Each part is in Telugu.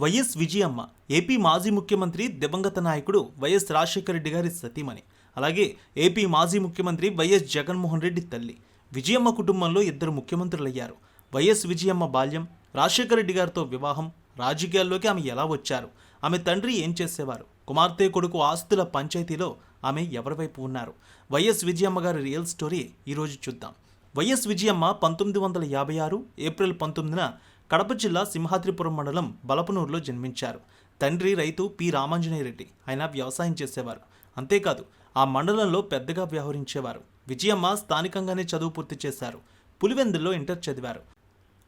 వైఎస్ విజయమ్మ ఏపీ మాజీ ముఖ్యమంత్రి దివంగత నాయకుడు వైఎస్ రాజశేఖర రెడ్డి గారి సతీమణి అలాగే ఏపీ మాజీ ముఖ్యమంత్రి వైఎస్ జగన్మోహన్ రెడ్డి తల్లి. విజయమ్మ కుటుంబంలో ఇద్దరు ముఖ్యమంత్రులయ్యారు. వైఎస్ విజయమ్మ బాల్యం రాజశేఖర రెడ్డి గారితో వివాహం రాజకీయాల్లోకి ఆమె ఎలా వచ్చారు? ఆమె తండ్రి ఏం చేసేవారు? కుమార్తె కొడుకు ఆస్తుల పంచాయతీలో ఆమె ఎవరివైపు ఉన్నారు? వైఎస్ విజయమ్మ గారి రియల్ స్టోరీ ఈరోజు చూద్దాం. వైఎస్ విజయమ్మ పంతొమ్మిది వందల యాభై ఆరు ఏప్రిల్ పంతొమ్మిదిన కడప జిల్లా సింహాద్రిపురం మండలం బలపనూరులో జన్మించారు. తండ్రి రైతు పి. రామాంజనేయ రెడ్డి. ఆయన వ్యవసాయం చేసేవారు. అంతేకాదు ఆ మండలంలో పెద్దగా వ్యవహరించేవారు. విజయమ్మ స్థానికంగానే చదువు పూర్తి చేశారు. పులివెందుల్లో ఇంటర్ చదివారు.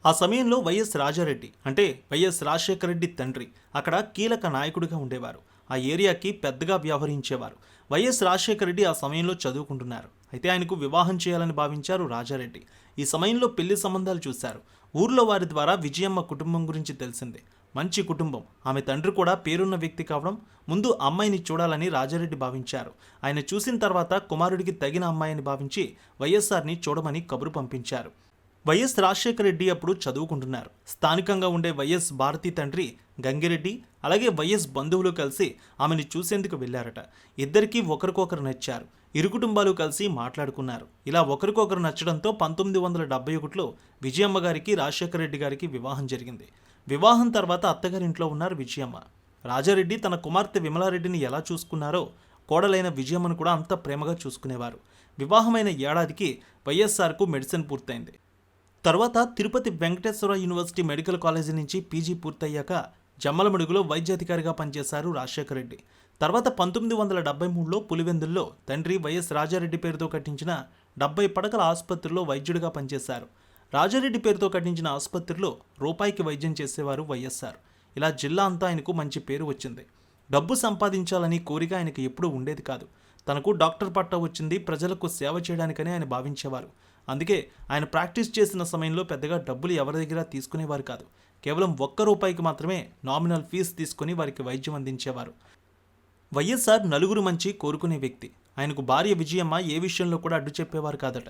ఆ సమయంలో వైఎస్ రాజారెడ్డి అంటే వైఎస్ రాజశేఖర రెడ్డి తండ్రి అక్కడ కీలక నాయకుడిగా ఉండేవారు. ఆ ఏరియాకి పెద్దగా వ్యవహరించేవారు. వైఎస్ రాజశేఖర రెడ్డి ఆ సమయంలో చదువుకుంటున్నారు. అయితే ఆయనకు వివాహం చేయాలని భావించారు రాజారెడ్డి. ఈ సమయంలో పెళ్ళి సంబంధాలు చూశారు. ఊర్లో వారి ద్వారా విజయమ్మ కుటుంబం గురించి తెలిసిందే. మంచి కుటుంబం. ఆమె తండ్రి కూడా పేరున్న వ్యక్తి కావడం ముందు అమ్మాయిని చూడాలని రాజారెడ్డి భావించారు. ఆయన చూసిన తర్వాత కుమారుడికి తగిన అమ్మాయిని భావించి వైఎస్ఆర్ని చూడమని కబురు పంపించారు. వైఎస్ రాజశేఖర రెడ్డి అప్పుడు చదువుకుంటున్నారు. స్థానికంగా ఉండే వైఎస్ భారతి తండ్రి గంగిరెడ్డి అలాగే వైఎస్ బంధువులు కలిసి ఆమెను చూసేందుకు వెళ్ళారట. ఇద్దరికీ ఒకరికొకరు నచ్చారు. ఇరు కుటుంబాలు కలిసి మాట్లాడుకున్నారు. ఇలా ఒకరికొకరు నచ్చడంతో పంతొమ్మిది వందల డెబ్బై ఒకటిలో విజయమ్మ గారికి రాజశేఖర రెడ్డి గారికి వివాహం జరిగింది. వివాహం తర్వాత అత్తగారింట్లో ఉన్నారు విజయమ్మ. రాజారెడ్డి తన కుమార్తె విమలారెడ్డిని ఎలా చూసుకున్నారో కోడలైన విజయమ్మను కూడా అంత ప్రేమగా చూసుకునేవారు. వివాహమైన ఏడాదికి వైఎస్ఆర్కు మెడిసిన్ పూర్తయింది. తర్వాత Tirupati Venkateswara university medical college నుంచి పీజీ పూర్తయ్యాక జమ్మలమడుగులో వైద్యాధికారిగా పనిచేశారు రాజశేఖర రెడ్డి. తర్వాత పంతొమ్మిది వందల డెబ్బై మూడులో పులివెందుల్లో తండ్రి వైఎస్ రాజారెడ్డి పేరుతో కట్టించిన డెబ్బై పడకల ఆసుపత్రిలో వైద్యుడిగా పనిచేశారు. రాజారెడ్డి పేరుతో కట్టించిన ఆసుపత్రిలో రూపాయికి వైద్యం చేసేవారు వైఎస్ఆర్. ఇలా జిల్లా అంతా ఆయనకు మంచి పేరు వచ్చింది. డబ్బు సంపాదించాలని కోరిక ఆయనకు ఎప్పుడూ ఉండేది కాదు. తనకు డాక్టర్ పట్టా వచ్చింది ప్రజలకు సేవ చేయడానికని ఆయన భావించేవారు. అందుకే ఆయన ప్రాక్టీస్ చేసిన సమయంలో పెద్దగా డబ్బులు ఎవరి దగ్గర తీసుకునేవారు కాదు. కేవలం ఒక్క రూపాయికి మాత్రమే నామినల్ ఫీజు తీసుకుని వారికి వైద్యం అందించేవారు. వైఎస్ఆర్ నలుగురు మంచి కోరుకునే వ్యక్తి. ఆయనకు భార్య విజయమ్మ ఏ విషయంలో కూడా అడ్డు చెప్పేవారు కాదట.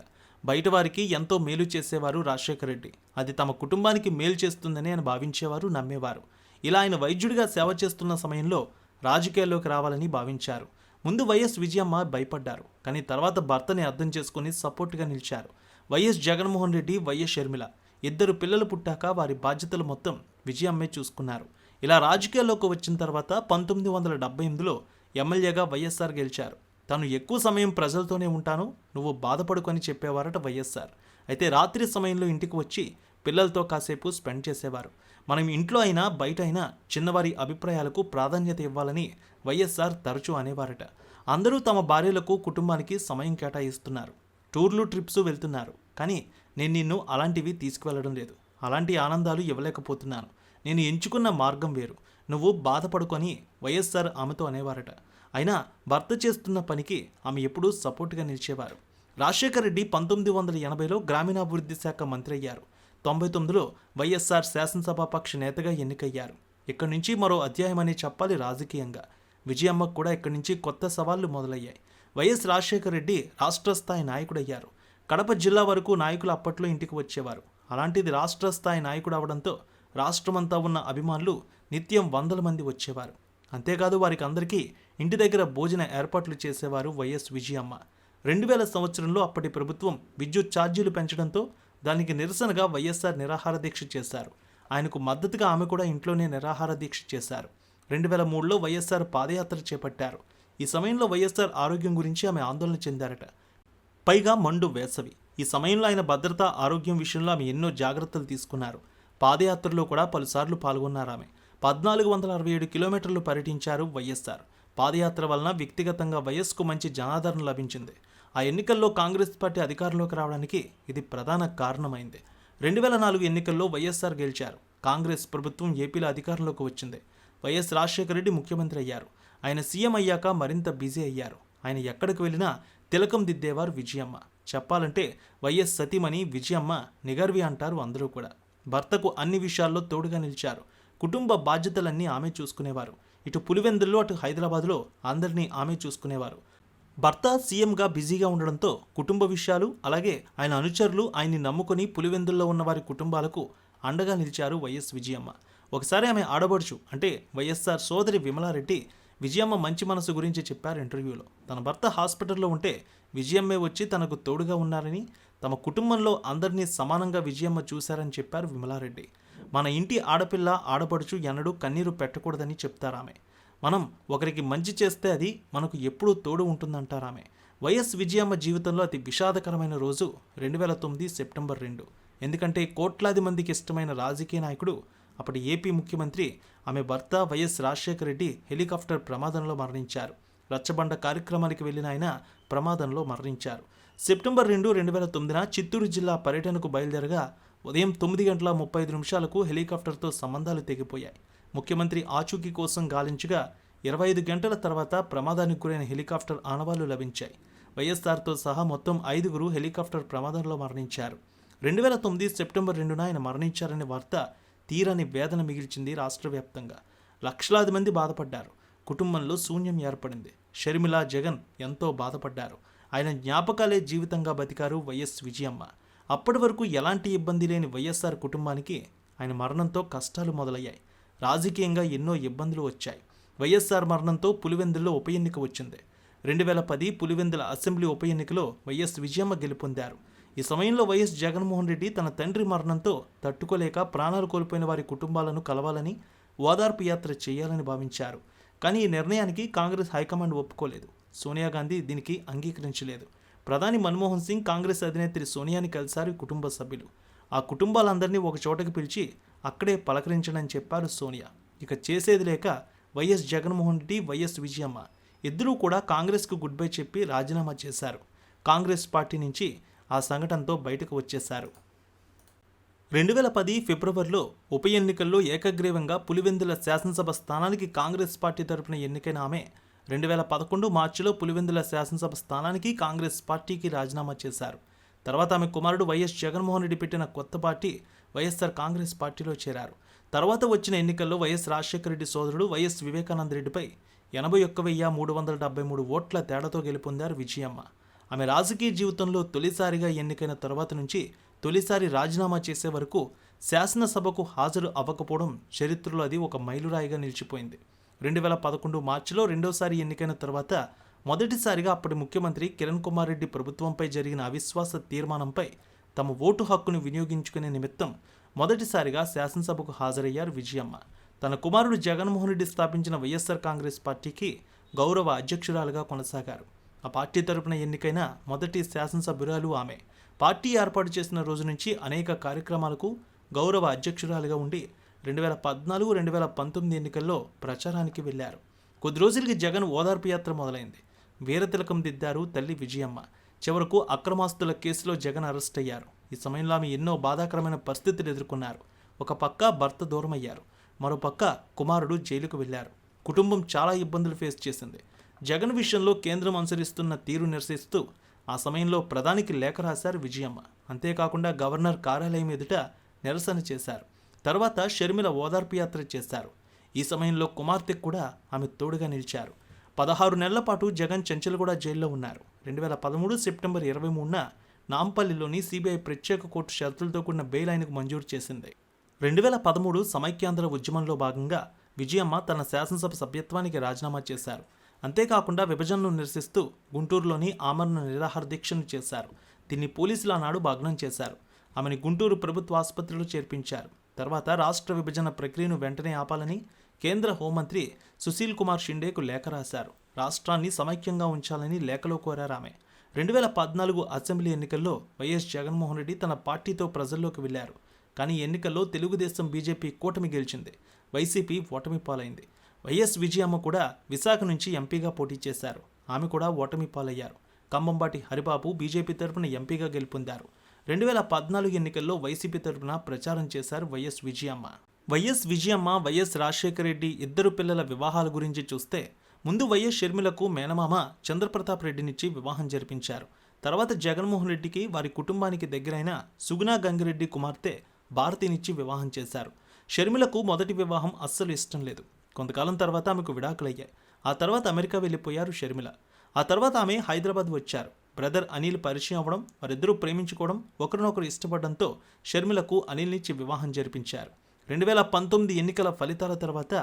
బయట వారికి ఎంతో మేలు చేసేవారు రాజశేఖర రెడ్డి. అది తమ కుటుంబానికి మేలు చేస్తుందని ఆయన భావించేవారు నమ్మేవారు. ఇలా ఆయన వైద్యుడిగా సేవ చేస్తున్న సమయంలో రాజకీయాల్లోకి రావాలని భావించారు. ముందు వైఎస్ విజయమ్మ భయపడ్డారు. కానీ తర్వాత భర్తని అర్థం చేసుకుని సపోర్ట్గా నిలిచారు. YS Jaganmohan Reddy YS Sharmila. ఇద్దరు పిల్లలు పుట్టాక వారి బాధ్యతలు మొత్తం విజయమ్మే చూసుకున్నారు. ఇలా రాజకీయాల్లోకి వచ్చిన తర్వాత పంతొమ్మిది వందల డెబ్బై ఎనిమిదిలో ఎమ్మెల్యేగా వైఎస్ఆర్ గెలిచారు. తను ఎక్కువ సమయం ప్రజలతోనే ఉంటాను నువ్వు బాధపడుకొని చెప్పేవారట వైఎస్ఆర్. అయితే రాత్రి సమయంలో ఇంటికి వచ్చి పిల్లలతో కాసేపు స్పెండ్ చేసేవారు. మనం ఇంట్లో అయినా బయట అయినా చిన్నవారి అభిప్రాయాలకు ప్రాధాన్యత ఇవ్వాలని వైఎస్ఆర్ తరచూ అనేవారట. అందరూ తమ భార్యలకు కుటుంబానికి సమయం కేటాయిస్తున్నారు. టూర్లు ట్రిప్స్ వెళ్తున్నారు. కానీ నేను నిన్ను అలాంటివి తీసుకువెళ్ళడం లేదు. అలాంటి ఆనందాలు ఇవ్వలేకపోతున్నాను. నేను ఎంచుకున్న మార్గం వేరు. నువ్వు బాధపడుకొని వైఎస్ఆర్ ఆమెతో అనేవారట. అయినా భర్త చేస్తున్న పనికి ఆమె ఎప్పుడూ సపోర్ట్గా నిలిచేవారు. రాజశేఖర రెడ్డి పంతొమ్మిది వందల ఎనభైలో గ్రామీణాభివృద్ధి శాఖ మంత్రి అయ్యారు. తొంభై తొమ్మిదిలో వైఎస్ఆర్ శాసనసభాపక్ష నేతగా ఎన్నికయ్యారు. ఇక్కడి నుంచి మరో అధ్యాయమనే చెప్పాలి రాజకీయంగా. విజయమ్మకు కూడా ఇక్కడి నుంచి కొత్త సవాళ్ళు మొదలయ్యాయి. వైఎస్ రాజశేఖర రెడ్డి రాష్ట్ర స్థాయి నాయకుడయ్యారు. కడప జిల్లా వరకు నాయకులు అప్పట్లో ఇంటికి వచ్చేవారు. అలాంటిది రాష్ట్ర స్థాయి నాయకుడు అవడంతో రాష్ట్రమంతా ఉన్న అభిమానులు నిత్యం వందల మంది వచ్చేవారు. అంతేకాదు వారికి అందరికీ ఇంటి దగ్గర భోజన ఏర్పాట్లు చేసేవారు వైఎస్ విజయమ్మ. రెండు వేల సంవత్సరంలో అప్పటి ప్రభుత్వం విద్యుత్ ఛార్జీలు పెంచడంతో దానికి నిరసనగా వైఎస్ఆర్ నిరాహార దీక్ష చేశారు. ఆయనకు మద్దతుగా ఆమె కూడా ఇంట్లోనే నిరాహార దీక్ష చేశారు. రెండు వేల మూడులో వైఎస్ఆర్ పాదయాత్ర చేపట్టారు. ఈ సమయంలో వైఎస్ఆర్ ఆరోగ్యం గురించి ఆమె ఆందోళన చెందారట. పైగా మండు వేసవి. ఈ సమయంలో ఆయన భద్రత ఆరోగ్యం విషయంలో ఆమె ఎన్నో జాగ్రత్తలు తీసుకున్నారు. పాదయాత్రలో కూడా పలుసార్లు పాల్గొన్నారు ఆమె పద్నాలుగు వందల అరవై ఏడు కిలోమీటర్లు పర్యటించారు వైఎస్ఆర్ పాదయాత్ర వలన వ్యక్తిగతంగా వైఎస్కు మంచి జనాదరణ లభించింది. ఆ ఎన్నికల్లో కాంగ్రెస్ పార్టీ అధికారంలోకి రావడానికి ఇది ప్రధాన కారణమైంది. రెండు వేల నాలుగు ఎన్నికల్లో వైఎస్ఆర్ గెలిచారు. కాంగ్రెస్ ప్రభుత్వం ఏపీలో అధికారంలోకి వచ్చింది. వైఎస్ రాజశేఖర రెడ్డి ముఖ్యమంత్రి అయ్యారు. ఆయన సీఎం అయ్యాక మరింత బిజీ అయ్యారు. ఆయన ఎక్కడికి వెళ్ళినా తిలకం దిద్దేవారు విజయమ్మ. చెప్పాలంటే వైఎస్ సతీమణి విజయమ్మ నిగర్వి అంటారు అందరూ కూడా. భర్తకు అన్ని విషయాల్లో తోడుగా నిలిచారు. కుటుంబ బాధ్యతలన్నీ ఆమె చూసుకునేవారు. ఇటు పులివెందుల్లో అటు హైదరాబాద్లో అందరినీ ఆమె చూసుకునేవారు. భర్త సీఎంగా బిజీగా ఉండడంతో కుటుంబ విషయాలు అలాగే ఆయన అనుచరులు ఆయన్ని నమ్ముకొని పులివెందుల్లో ఉన్న వారి కుటుంబాలకు అండగా నిలిచారు వైఎస్ విజయమ్మ. ఒకసారి ఆమె ఆడబడుచు అంటే వైఎస్ఆర్ సోదరి విమలారెడ్డి విజయమ్మ మంచి మనసు గురించి చెప్పారు ఇంటర్వ్యూలో. తన భర్త హాస్పిటల్లో ఉంటే విజయమ్మే వచ్చి తనకు తోడుగా ఉన్నారని తమ కుటుంబంలో అందరినీ సమానంగా విజయమ్మ చూశారని చెప్పారు విమలారెడ్డి. మన ఇంటి ఆడపిల్ల ఆడపడుచు ఎన్నడూ కన్నీరు పెట్టకూడదని చెప్తారామె. మనం ఒకరికి మంచి చేస్తే అది మనకు ఎప్పుడూ తోడు ఉంటుందంటారామె. వైఎస్ విజయమ్మ జీవితంలో అతి విషాదకరమైన రోజు రెండు వేల తొమ్మిది సెప్టెంబర్ రెండు. ఎందుకంటే కోట్లాది మందికి ఇష్టమైన రాజకీయ నాయకుడు అప్పటి ఏపీ ముఖ్యమంత్రి ఆమె భర్త వైఎస్ రాజశేఖర రెడ్డి హెలికాప్టర్ ప్రమాదంలో మరణించారు. రచ్చబండ కార్యక్రమానికి వెళ్ళిన ఆయన ప్రమాదంలో మరణించారు. సెప్టెంబర్ రెండు రెండు వేల తొమ్మిదిన చిత్తూరు జిల్లా పర్యటనకు బయలుదేరగా ఉదయం తొమ్మిది గంటల ముప్పై ఐదు నిమిషాలకు హెలికాప్టర్తో సంబంధాలు తెగిపోయాయి. ముఖ్యమంత్రి ఆచూకీ కోసం గాలించగా ఇరవై ఐదు గంటల తర్వాత ప్రమాదానికి గురైన హెలికాప్టర్ ఆనవాళ్ళు లభించాయి. వైఎస్ఆర్తో సహా మొత్తం ఐదుగురు హెలికాప్టర్ ప్రమాదంలో మరణించారు. రెండు వేల తొమ్మిది సెప్టెంబర్ రెండున ఆయన మరణించారనే వార్త తీరని వేదన మిగిల్చింది రాష్ట్ర వ్యాప్తంగా లక్షలాది మంది బాధపడ్డారు. కుటుంబంలో శూన్యం ఏర్పడింది. షర్మిల జగన్ ఎంతో బాధపడ్డారు. ఆయన జ్ఞాపకాలే జీవితంగా బతికారు వైఎస్ విజయమ్మ. అప్పటి వరకు ఎలాంటి ఇబ్బంది లేని వైఎస్ఆర్ కుటుంబానికి ఆయన మరణంతో కష్టాలు మొదలయ్యాయి. రాజకీయంగా ఎన్నో ఇబ్బందులు వచ్చాయి. వైఎస్ఆర్ మరణంతో పులివెందుల్లో ఉప ఎన్నిక వచ్చింది. రెండు వేల పది పులివెందుల అసెంబ్లీ ఉప ఎన్నికలో వైఎస్ విజయమ్మ గెలుపొందారు. ఈ సమయంలో వైఎస్ జగన్మోహన్ రెడ్డి తన తండ్రి మరణంతో తట్టుకోలేక ప్రాణాలు కోల్పోయిన వారి కుటుంబాలను కలవాలని ఓదార్పు యాత్ర చేయాలని భావించారు. కానీ ఈ నిర్ణయానికి కాంగ్రెస్ హైకమాండ్ ఒప్పుకోలేదు. సోనియా గాంధీ దీనికి అంగీకరించలేదు. ప్రధాని మన్మోహన్ సింగ్ కాంగ్రెస్ అధినేత్రి సోనియాని కలిశారు కుటుంబ సభ్యులు. ఆ కుటుంబాలందరినీ ఒక చోటకి పిలిచి అక్కడే పలకరించడని చెప్పారు సోనియా. ఇక చేసేది లేక వైఎస్ జగన్మోహన్ రెడ్డి వైఎస్ విజయమ్మ ఇద్దరూ కూడా కాంగ్రెస్కు గుడ్ బై చెప్పి రాజీనామా చేశారు. కాంగ్రెస్ పార్టీ నుంచి ఆ సంఘటనతో బయటకు వచ్చేశారు. రెండు వేల పది ఫిబ్రవరిలో ఉప ఎన్నికల్లో ఏకగ్రీవంగా పులివెందుల శాసనసభ స్థానానికి కాంగ్రెస్ పార్టీ తరపున ఎన్నికైన ఆమె రెండు వేల పదకొండు మార్చిలో పులివెందుల శాసనసభ స్థానానికి కాంగ్రెస్ పార్టీకి రాజీనామా చేశారు. తర్వాత ఆమె కుమారుడు వైఎస్ జగన్మోహన్ రెడ్డి పెట్టిన కొత్త పార్టీ వైఎస్ఆర్ కాంగ్రెస్ పార్టీలో చేరారు. తర్వాత వచ్చిన ఎన్నికల్లో వైఎస్ రాజశేఖర రెడ్డి సోదరుడు వైఎస్ వివేకానంద రెడ్డిపై ఎనభై ఒక్క వెయ్యి మూడు వందల డెబ్బై మూడు ఓట్ల తేడాతో గెలుపొందారు విజయమ్మ. ఆమె రాజకీయ జీవితంలో తొలిసారిగా ఎన్నికైన తర్వాత నుంచి తొలిసారి రాజీనామా చేసే వరకు శాసనసభకు హాజరు అవ్వకపోవడం చరిత్రలో అది ఒక మైలురాయిగా నిలిచిపోయింది. రెండు వేల పదకొండు మార్చిలో రెండోసారి ఎన్నికైన తర్వాత మొదటిసారిగా అప్పటి ముఖ్యమంత్రి కిరణ్ కుమార్ రెడ్డి ప్రభుత్వంపై జరిగిన అవిశ్వాస తీర్మానంపై తమ ఓటు హక్కును వినియోగించుకునే నిమిత్తం మొదటిసారిగా శాసనసభకు హాజరయ్యారు విజయమ్మ. తన కుమారుడు జగన్మోహన్ రెడ్డి స్థాపించిన వైఎస్ఆర్ కాంగ్రెస్ పార్టీకి గౌరవ అధ్యక్షురాలుగా కొనసాగారు. ఆ పార్టీ తరపున ఎన్నికైన మొదటి శాసనసభ్యురాలు ఆమె. పార్టీ ఏర్పాటు చేసిన రోజు నుంచి అనేక కార్యక్రమాలకు గౌరవ అధ్యక్షురాలుగా ఉండి రెండు వేల పద్నాలుగు రెండు వేల పంతొమ్మిది ఎన్నికల్లో ప్రచారానికి వెళ్ళారు కొద్ది రోజులకి జగన్ ఓదార్పు యాత్ర మొదలైంది. వీరతిలకం దిద్దారు తల్లి విజయమ్మ. చివరకు అక్రమాస్తుల కేసులో జగన్ అరెస్ట్ అయ్యారు. ఈ సమయంలో ఆమె ఎన్నో బాధాకరమైన పరిస్థితులు ఎదుర్కొన్నారు. ఒక పక్క భర్త దూరమయ్యారు. మరో పక్క కుమారుడు జైలుకు వెళ్ళారు కుటుంబం చాలా ఇబ్బందులు ఫేస్ చేసింది. జగన్ విషయంలో కేంద్రం అనుసరిస్తున్న తీరు నిరసిస్తూ ఆ సమయంలో ప్రధానికి లేఖ రాశారు విజయమ్మ. అంతేకాకుండా గవర్నర్ కార్యాలయం ఎదుట నిరసన చేశారు. తర్వాత షర్మిల ఓదార్పు యాత్ర చేశారు. ఈ సమయంలో కుమార్తె కూడా ఆమె తోడుగా నిలిచారు. పదహారు నెలల పాటు జగన్ చెంచల్గూడ జైల్లో ఉన్నారు. రెండు వేల పదమూడు సెప్టెంబర్ ఇరవై మూడున నాంపల్లిలోని సిబిఐ ప్రత్యేక కోర్టు షరతులతో కూడిన బెయిల్ ఆయనకు మంజూరు చేసింది. రెండు వేల పదమూడు సమైక్యాంధ్ర ఉద్యమంలో భాగంగా విజయమ్మ తన శాసనసభ సభ్యత్వానికి రాజీనామా చేశారు. అంతేకాకుండా విభజనను నిరసిస్తూ గుంటూరులోని ఆమరణ నిరాహార దీక్షను చేశారు. దీన్ని పోలీసులు ఆనాడు భగ్నం చేశారు. ఆమెను గుంటూరు ప్రభుత్వ ఆసుపత్రిలో చేర్పించారు. తర్వాత రాష్ట్ర విభజన ప్రక్రియను వెంటనే ఆపాలని కేంద్ర హోంమంత్రి సుశీల్ కుమార్ షిండేకు లేఖ రాశారు. రాష్ట్రాన్ని సమైక్యంగా ఉంచాలని లేఖలో కోరారు ఆమె. రెండు వేల పద్నాలుగు అసెంబ్లీ ఎన్నికల్లో వైఎస్ జగన్మోహన్ రెడ్డి తన పార్టీతో ప్రజల్లోకి వెళ్ళారు కానీ ఎన్నికల్లో తెలుగుదేశం బీజేపీ కూటమి గెలిచింది. వైసీపీ ఓటమి పాలైంది. వైఎస్ విజయమ్మ కూడా విశాఖ నుంచి ఎంపీగా పోటీ చేశారు. ఆమె కూడా ఓటమి పాలయ్యారు. కంబంబాటి హరిబాబు బీజేపీ తరపున ఎంపీగా గెలుపొందారు. రెండు వేల పద్నాలుగు ఎన్నికల్లో వైసీపీ తరఫున ప్రచారం చేశారు YS Vijayamma. YS Vijayamma YS Rajasekhara Reddy ఇద్దరు పిల్లల వివాహాల గురించి చూస్తే ముందు వైఎస్ షర్మిలకు మేనమామ చంద్రప్రతాప్ రెడ్డినిచ్చి వివాహం జరిపించారు. తర్వాత జగన్మోహన్ రెడ్డికి వారి కుటుంబానికి దగ్గరైన సుగుణా గంగిరెడ్డి కుమార్తె భారతినిచ్చి వివాహం చేశారు. షర్మిలకు మొదటి వివాహం అస్సలు ఇష్టం లేదు. కొంతకాలం తర్వాత ఆమెకు విడాకులయ్యాయి. ఆ తర్వాత అమెరికా వెళ్ళిపోయారు షర్మిల. ఆ తర్వాత ఆమె హైదరాబాద్ వచ్చారు. బ్రదర్ అనిల్ పరిచయం అవ్వడం వారిద్దరూ ప్రేమించుకోవడం ఒకరినొకరు ఇష్టపడడంతో షర్మిలకు అనిల్నిచ్చి వివాహం జరిపించారు. రెండు వేల పంతొమ్మిది ఎన్నికల ఫలితాల తర్వాత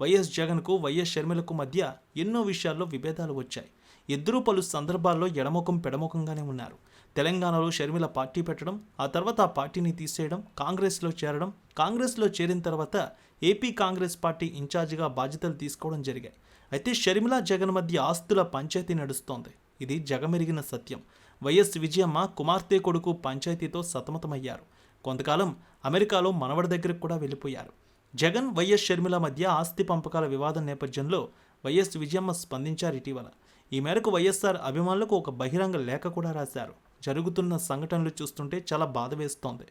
వైఎస్ జగన్కు వైఎస్ షర్మిలకు మధ్య ఎన్నో విషయాల్లో విభేదాలు వచ్చాయి. ఇద్దరూ పలు సందర్భాల్లో ఎడముఖం పెడముఖంగానే ఉన్నారు. తెలంగాణలో షర్మిల పార్టీ పెట్టడం ఆ తర్వాత ఆ పార్టీని తీసేయడం కాంగ్రెస్లో చేరడం కాంగ్రెస్లో చేరిన తర్వాత ఏపీ కాంగ్రెస్ పార్టీ ఇన్ఛార్జిగా బాధ్యతలు తీసుకోవడం జరిగాయి. అయితే షర్మిల జగన్ మధ్య ఆస్తుల పంచాయతీ నడుస్తోంది. ఇది జగమెరిగిన సత్యం. వైఎస్ విజయమ్మ కుమార్తె కొడుకు పంచాయతీతో సతమతమయ్యారు. కొంతకాలం అమెరికాలో మనవడి దగ్గరకు కూడా వెళ్ళిపోయారు. జగన్ వైఎస్ షర్మిల మధ్య ఆస్తి పంపకాల వివాదం నేపథ్యంలో వైఎస్ విజయమ్మ స్పందించారు ఇటీవల. ఈ మేరకు వైఎస్ఆర్ అభిమానులకు ఒక బహిరంగ లేఖ కూడా రాశారు. జరుగుతున్న సంఘటనలు చూస్తుంటే చాలా బాధ వేస్తోంది.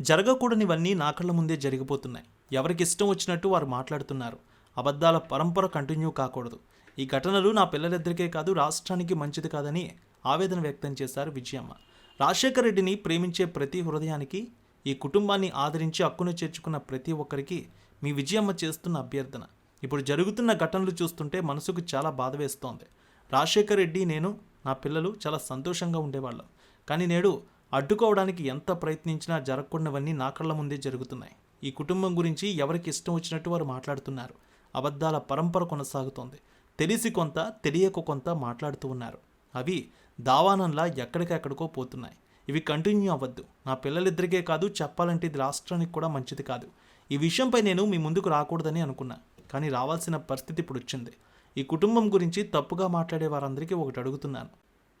జరగకూడనివన్నీ నా కళ్ళ ముందే జరిగిపోతున్నాయి. ఎవరికి ఇష్టం వచ్చినట్టు వారు మాట్లాడుతున్నారు. అబద్ధాల పరంపర కంటిన్యూ కాకూడదు. ఈ ఘటనలు నా పిల్లలిద్దరికే కాదు రాష్ట్రానికి మంచిది కాదని ఆవేదన వ్యక్తం చేశారు విజయమ్మ. రాజశేఖర రెడ్డిని ప్రేమించే ప్రతి హృదయానికి ఈ కుటుంబాన్ని ఆదరించి హక్కును చేర్చుకున్న ప్రతి ఒక్కరికి మీ విజయమ్మ చేస్తున్న అభ్యర్థన. ఇప్పుడు జరుగుతున్న ఘటనలు చూస్తుంటే మనసుకు చాలా బాధ వేస్తోంది. రాజశేఖర రెడ్డి నేను నా పిల్లలు చాలా సంతోషంగా ఉండేవాళ్ళం. కానీ నేడు అడ్డుకోవడానికి ఎంత ప్రయత్నించినా జరగకుండావన్నీ నా కళ్ళ ముందే జరుగుతున్నాయి. ఈ కుటుంబం గురించి ఎవరికి ఇష్టం వచ్చినట్టు వారు మాట్లాడుతున్నారు. అబద్ధాల పరంపర కొనసాగుతోంది. తెలిసి కొంత తెలియక కొంత మాట్లాడుతూ ఉన్నారు. అవి దావానంలా ఎక్కడికెక్కడికో పోతున్నాయి. ఇవి కంటిన్యూ అవ్వద్దు. నా పిల్లలిద్దరికే కాదు చెప్పాలంటే ఇది రాష్ట్రానికి కూడా మంచిది కాదు. ఈ విషయంపై నేను మీ ముందుకు రాకూడదని అనుకున్నా. కానీ రావాల్సిన పరిస్థితి ఇప్పుడు వచ్చింది. ఈ కుటుంబం గురించి తప్పుగా మాట్లాడే వారందరికీ ఒకటి అడుగుతున్నాను.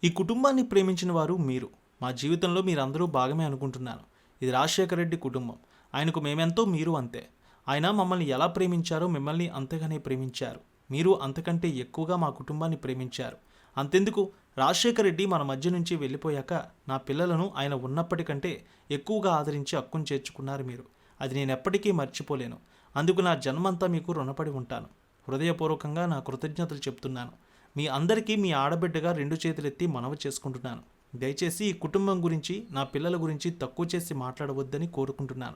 ఈ కుటుంబాన్ని ప్రేమించిన వారు మీరు. మా జీవితంలో మీరందరూ భాగమే అనుకుంటున్నాను. ఇది రాజశేఖర రెడ్డి కుటుంబం. ఆయనకు మేమెంతో మీరు అంతే. ఆయన మమ్మల్ని ఎలా ప్రేమించారో మిమ్మల్ని అంతగానే ప్రేమించారు. మీరు అంతకంటే ఎక్కువగా మా కుటుంబాన్ని ప్రేమించారు. అంతెందుకు? రాజశేఖర రెడ్డి మన మధ్య నుంచి వెళ్ళిపోయాక నా పిల్లలను ఆయన ఉన్నప్పటికంటే ఎక్కువగా ఆదరించి హక్కును చేర్చుకున్నారు మీరు. అది నేను ఎప్పటికీ మర్చిపోలేను. అందుకు నా జన్మంతా మీకు రుణపడి ఉంటాను. హృదయపూర్వకంగా నా కృతజ్ఞతలు చెప్తున్నాను. మీ అందరికీ మీ ఆడబిడ్డగా రెండు చేతులెత్తి మనవి చేసుకుంటున్నాను. దయచేసి ఈ కుటుంబం గురించి నా పిల్లల గురించి తక్కువ చేసి మాట్లాడవద్దని కోరుకుంటున్నాను.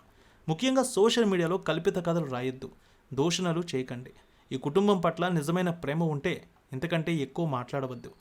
ముఖ్యంగా సోషల్ మీడియాలో కల్పిత కథలు రాయొద్దు. దూషణలు చేయకండి. ఈ కుటుంబం పట్ల నిజమైన ప్రేమ ఉంటే ఇంతకంటే ఎక్కువ మాట్లాడవద్దు.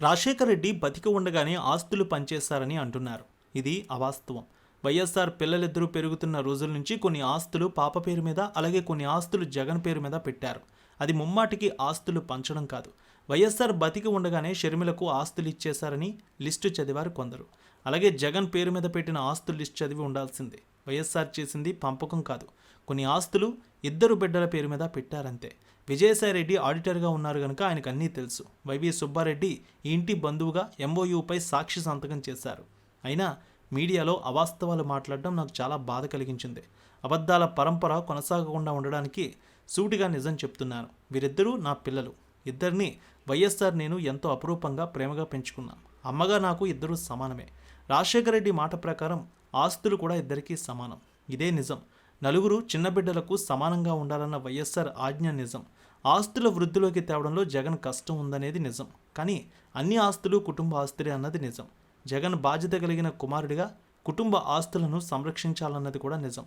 రాజశేఖర్ రెడ్డి బతికి ఉండగానే ఆస్తులు పనిచేస్తారని అంటున్నారు. ఇది అవాస్తవం. వైఎస్ఆర్ పిల్లలిద్దరూ పెరుగుతున్న రోజుల నుంచి కొన్ని ఆస్తులు పాప పేరు మీద అలాగే కొన్ని ఆస్తులు జగన్ పేరు మీద పెట్టారు. అది ముమ్మాటికి ఆస్తులు పంచడం కాదు. వైఎస్ఆర్ బతికి ఉండగానే షర్మిలకు ఆస్తులు ఇచ్చేశారని లిస్టు చదివారు కొందరు. అలాగే జగన్ పేరు మీద పెట్టిన ఆస్తుల లిస్ట్ చదివి ఉండాల్సిందే. వైఎస్ఆర్ చేసింది పంపకం కాదు. కొన్ని ఆస్తులు ఇద్దరు బిడ్డల పేరు మీద పెట్టారంతే. విజయసాయిరెడ్డి ఆడిటర్గా ఉన్నారు కనుక ఆయనకు అన్నీ తెలుసు. వైవి సుబ్బారెడ్డి ఈ ఇంటి బంధువుగా ఎంఓయూపై సాక్షి సంతకం చేశారు. అయినా మీడియాలో అవాస్తవాలు మాట్లాడడం నాకు చాలా బాధ కలిగించింది. అబద్ధాల పరంపర కొనసాగకుండా ఉండడానికి సూటిగా నిజం చెప్తున్నాను. వీరిద్దరూ నా పిల్లలు. ఇద్దరిని వైఎస్ఆర్ నేను ఎంతో అపురూపంగా ప్రేమగా పెంచుకున్నాను అమ్మగా నాకు ఇద్దరూ సమానమే. రాజశేఖర రెడ్డి మాట ప్రకారం ఆస్తులు కూడా ఇద్దరికీ సమానం. ఇదే నిజం. నలుగురు చిన్న బిడ్డలకు సమానంగా ఉండాలన్న వైఎస్ఆర్ ఆజ్ఞ నిజం. ఆస్తుల వృద్ధిలోకి తేవడంలో జగన్ కష్టం ఉందనేది నిజం. కానీ అన్ని ఆస్తులు కుటుంబ ఆస్తులే అన్నది నిజం. జగన్ బాధ్యత కలిగిన కుమారుడిగా కుటుంబ ఆస్తులను సంరక్షించాలన్నది కూడా నిజం.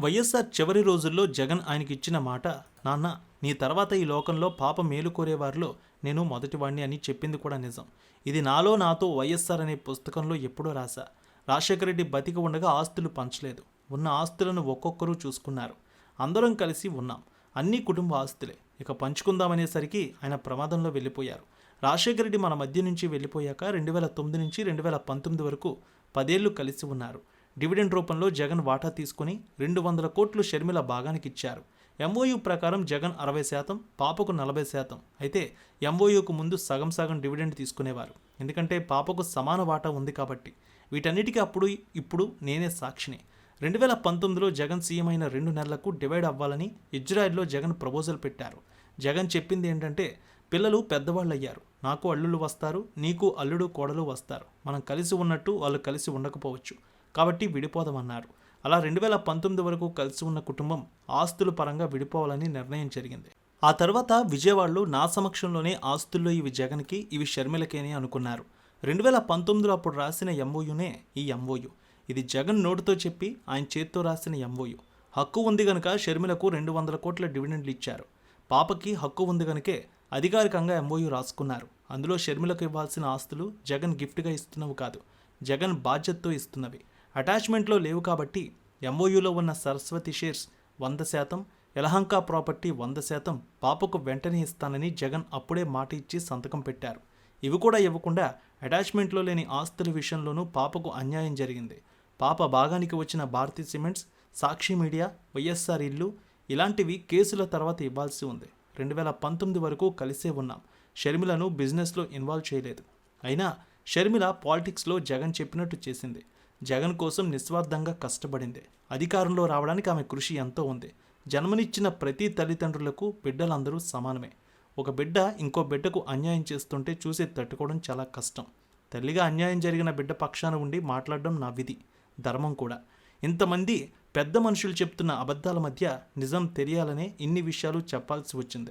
వైఎస్ఆర్ చివరి రోజుల్లో జగన్ ఆయనకి ఇచ్చిన మాట నాన్న నీ తర్వాత ఈ లోకంలో పాప మేలు కోరేవారిలో నేను మొదటివాణ్ణి అని చెప్పింది కూడా నిజం. ఇది నాలో నాతో వైఎస్ఆర్ అనే పుస్తకంలో ఎప్పుడో రాశా. రాజశేఖర రెడ్డి బతికి ఉండగా ఆస్తులు పంచలేదు. ఉన్న ఆస్తులను ఒక్కొక్కరు చూసుకున్నారు. అందరం కలిసి ఉన్నాం. అన్ని కుటుంబ ఆస్తులే. ఇక పంచుకుందామనేసరికి ఆయన ప్రమాదంలో వెళ్ళిపోయారు. రాజశేఖర రెడ్డి మన మధ్య నుంచి వెళ్ళిపోయాక రెండు వేల తొమ్మిది నుంచి రెండు వేల పంతొమ్మిది వరకు పదేళ్ళు కలిసి ఉన్నారు. డివిడెండ్ రూపంలో జగన్ వాటా తీసుకుని రెండు వందల కోట్లు షర్మిల భాగానికి ఇచ్చారు ఎంఓయూ ప్రకారం జగన్ అరవై శాతం పాపకు నలభై శాతం. అయితే ఎంఓయూకు ముందు సగం సగం డివిడెండ్ తీసుకునేవారు. ఎందుకంటే పాపకు సమాన వాటా ఉంది కాబట్టి. వీటన్నిటికీ అప్పుడు ఇప్పుడు నేనే సాక్షిని. రెండు వేల పంతొమ్మిదిలో జగన్ సీఎం అయిన రెండు నెలలకు డివైడ్ అవ్వాలని ఇజ్రాయిల్లో జగన్ ప్రపోజల్ పెట్టారు. జగన్ చెప్పింది ఏంటంటే పిల్లలు పెద్దవాళ్ళు అయ్యారు నాకు అల్లుళ్ళు వస్తారు నీకు అల్లుడు కోడలు వస్తారు. మనం కలిసి ఉన్నట్టు వాళ్ళు కలిసి ఉండకపోవచ్చు. కాబట్టి విడిపోదామన్నారు. అలా రెండు వేల పంతొమ్మిది వరకు కలిసి ఉన్న కుటుంబం ఆస్తుల పరంగా విడిపోవాలని నిర్ణయం జరిగింది. ఆ తర్వాత విజయవాడలో నా సమక్షంలోనే ఆస్తుల్లో ఇవి జగన్కి ఇవి షర్మిలకేని అనుకున్నారు. రెండు వేల పంతొమ్మిదిలో అప్పుడు రాసిన ఎంఓయునే ఈ ఎంఓయు ఇది జగన్ నోటుతో చెప్పి ఆయన చేత్తో రాసిన ఎంఓయు హక్కు ఉంది గనుక షర్మిలకు రెండు వందల కోట్ల డివిడెండ్లు ఇచ్చారు. పాపకి హక్కు ఉంది గనుకే అధికారికంగా ఎంఓయు రాసుకున్నారు. అందులో షర్మిలకు ఇవ్వాల్సిన ఆస్తులు జగన్ గిఫ్ట్గా ఇస్తున్నవి కాదు జగన్ బాధ్యతతో ఇస్తున్నవి. అటాచ్మెంట్లో లేవు కాబట్టి ఎంఓయూలో ఉన్న సరస్వతి షేర్స్ వంద శాతం యలహంక ప్రాపర్టీ వంద శాతం పాపకు వెంటనే ఇస్తానని జగన్ అప్పుడే మాట ఇచ్చి సంతకం పెట్టారు. ఇవి కూడా ఇవ్వకుండా అటాచ్మెంట్లో లేని ఆస్తుల విషయంలోనూ పాపకు అన్యాయం జరిగింది. పాప భాగానికి వచ్చిన Bharathi cements Sakshi media YSR ఇల్లు ఇలాంటివి కేసుల తర్వాత ఇవ్వాల్సి ఉంది. రెండు వేల పంతొమ్మిది వరకు కలిసే ఉన్నాం. షర్మిలను బిజినెస్లో ఇన్వాల్వ్ చేయలేదు. అయినా షర్మిల పాలిటిక్స్లో జగన్ చెప్పినట్టు చేసింది. జగన్ కోసం నిస్వార్థంగా కష్టపడింది. అధికారంలో రావడానికి ఆమె కృషి ఎంతో ఉంది. జన్మనిచ్చిన ప్రతి తల్లిదండ్రులకు బిడ్డలందరూ సమానమే. ఒక బిడ్డ ఇంకో బిడ్డకు అన్యాయం చేస్తుంటే చూసి తట్టుకోవడం చాలా కష్టం. తల్లిగా అన్యాయం జరిగిన బిడ్డ పక్షాన ఉండి మాట్లాడడం నా విధి ధర్మం కూడా. ఇంతమంది పెద్ద మనుషులు చెప్తున్న అబద్ధాల మధ్య నిజం తెలియాలనే ఇన్ని విషయాలు చెప్పాల్సి వచ్చింది.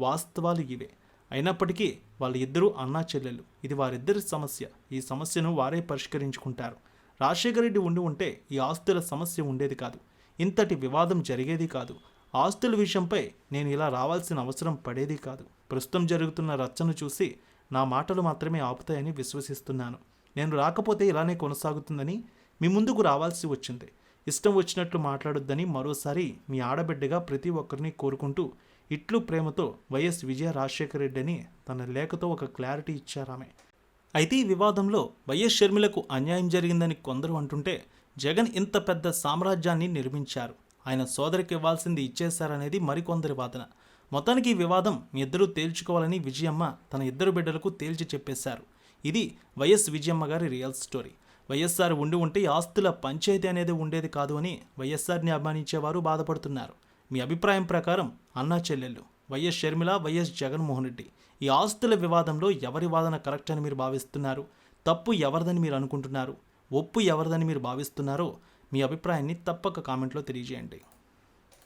వాస్తవాలు ఇవే. అయినప్పటికీ వాళ్ళ ఇద్దరూ అన్నా చెల్లెలు ఇది వారిద్దరి సమస్య. ఈ సమస్యను వారే పరిష్కరించుకుంటారు. రాజశేఖర రెడ్డి ఉండి ఉంటే ఈ ఆస్తుల సమస్య ఉండేది కాదు. ఇంతటి వివాదం జరిగేది కాదు. ఆస్తుల విషయంపై నేను ఇలా రావాల్సిన అవసరం పడేది కాదు. ప్రస్తుతం జరుగుతున్న రచ్చను చూసి నా మాటలు మాత్రమే ఆపుతాయని విశ్వసిస్తున్నాను. నేను రాకపోతే ఇలానే కొనసాగుతుందని మీ ముందుకు రావాల్సి వచ్చింది. ఇష్టం వచ్చినట్లు మాట్లాడొద్దని మరోసారి మీ ఆడబిడ్డగా ప్రతి ఒక్కరిని కోరుకుంటూ ఇట్లు ప్రేమతో వైఎస్ విజయ రాజశేఖర రెడ్డి అని తన లేఖతో ఒక క్లారిటీ ఇచ్చారామె. అయితే ఈ వివాదంలో వైఎస్ షర్మిలకు అన్యాయం జరిగిందని కొందరు అంటుంటే జగన్ ఇంత పెద్ద సామ్రాజ్యాన్ని నిర్మించారు. ఆయన సోదరికి ఇవ్వాల్సింది ఇచ్చేశారనేది మరికొందరి వాదన. మొత్తానికి ఈ వివాదం ఇద్దరూ తేల్చుకోవాలని విజయమ్మ తన ఇద్దరు బిడ్డలకు తేల్చి చెప్పేశారు. ఇది వైఎస్ విజయమ్మ గారి రియల్ స్టోరీ. వైఎస్ఆర్ ఉండి ఉంటే ఆస్తుల పంచాయతీ అనేది ఉండేది కాదు అని వైఎస్ఆర్ని అభిమానించేవారు బాధపడుతున్నారు. మీ అభిప్రాయం ప్రకారం అన్నా చెల్లెళ్ళు వైఎస్ షర్మిల వైఎస్ జగన్మోహన్ రెడ్డి. ఈ ఆస్తుల వివాదంలో ఎవరి వాదన కరెక్ట్ అని మీరు భావిస్తున్నారు? తప్పు ఎవరిదని మీరు అనుకుంటున్నారు? ఒప్పు ఎవరిదని మీరు భావిస్తున్నారో మీ అభిప్రాయాన్ని తప్పక కామెంట్లో తెలియజేయండి.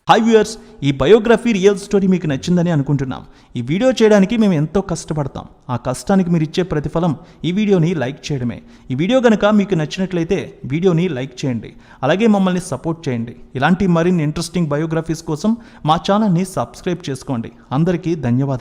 హాయ్ వ్యూయర్స్ ఈ బయోగ్రఫీ రియల్ స్టోరీ మీకు నచ్చిందని అనుకుంటున్నాం. ఈ వీడియో చేయడానికి మేము ఎంతో కష్టపడతాం. ఆ కష్టానికి మీరు ఇచ్చే ప్రతిఫలం ఈ వీడియోని లైక్ చేయడమే. ఈ వీడియో కనుక మీకు నచ్చినట్లయితే వీడియోని లైక్ చేయండి. అలాగే మమ్మల్ని సపోర్ట్ చేయండి. ఇలాంటి మరిన్ని ఇంట్రెస్టింగ్ బయోగ్రఫీస్ కోసం మా ఛానల్ని సబ్స్క్రైబ్ చేసుకోండి. అందరికీ ధన్యవాదాలు.